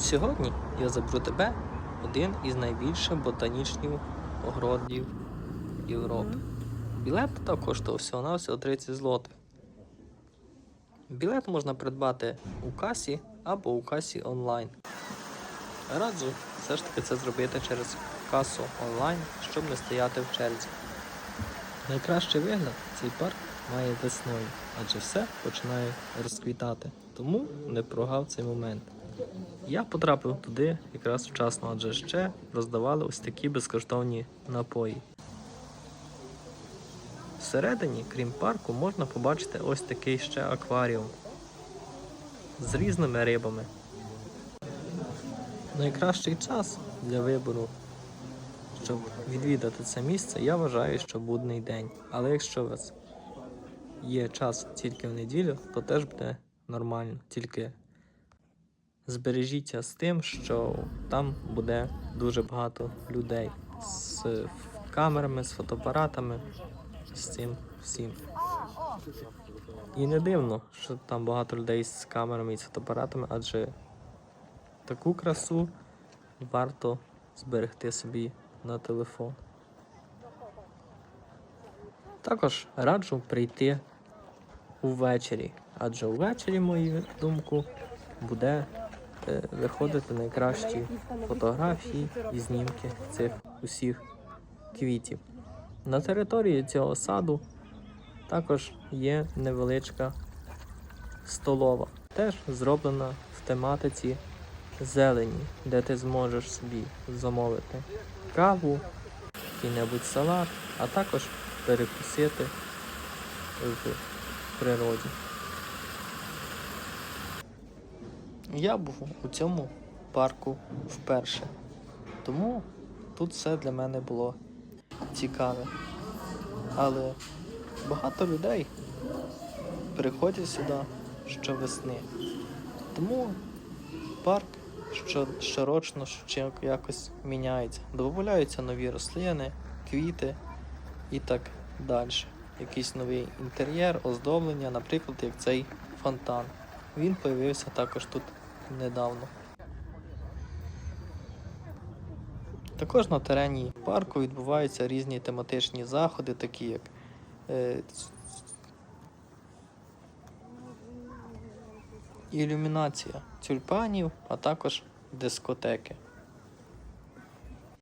Сьогодні я заберу тебе в один із найбільших ботанічних огородів Європи. Білет так коштував всього на всього 30 злотих. Білет можна придбати у касі або у касі онлайн. Раджу все ж таки це зробити через касу онлайн, щоб не стояти в черзі. Найкращий вигляд цей парк має весною, адже все починає розквітати. Тому не прогав цей момент. Я потрапив туди якраз вчасно, адже ще роздавали ось такі безкоштовні напої. Всередині, крім парку, можна побачити ось такий ще акваріум з різними рибами. Найкращий час для вибору, щоб відвідати це місце, я вважаю, що будний день. Але якщо у вас є час тільки в неділю, то теж буде нормально. Тільки збережіться з тим, що там буде дуже багато людей з камерами, з фотоапаратами, з цим всім. І не дивно, що там багато людей з камерами і з фотоапаратами, адже таку красу варто зберегти собі на телефон. Також раджу прийти увечері, адже увечері, мою думку, буде виходити найкращі фотографії і знімки цих усіх квітів. На території цього саду також є невеличка столова, теж зроблена в тематиці зелені, де ти зможеш собі замовити каву, який-небудь салат, а також перекусити в природі. Я був у цьому парку вперше, тому тут все для мене було цікаве. Але багато людей приходять сюди щовесни. Тому парк щорочно якось міняється. Додаються нові рослини, квіти і так далі. Якийсь новий інтер'єр, оздоблення, наприклад, як цей фонтан. Він появився також тут недавно. Також на терені парку відбуваються різні тематичні заходи, такі як е, ілюмінація тюльпанів, а також дискотеки.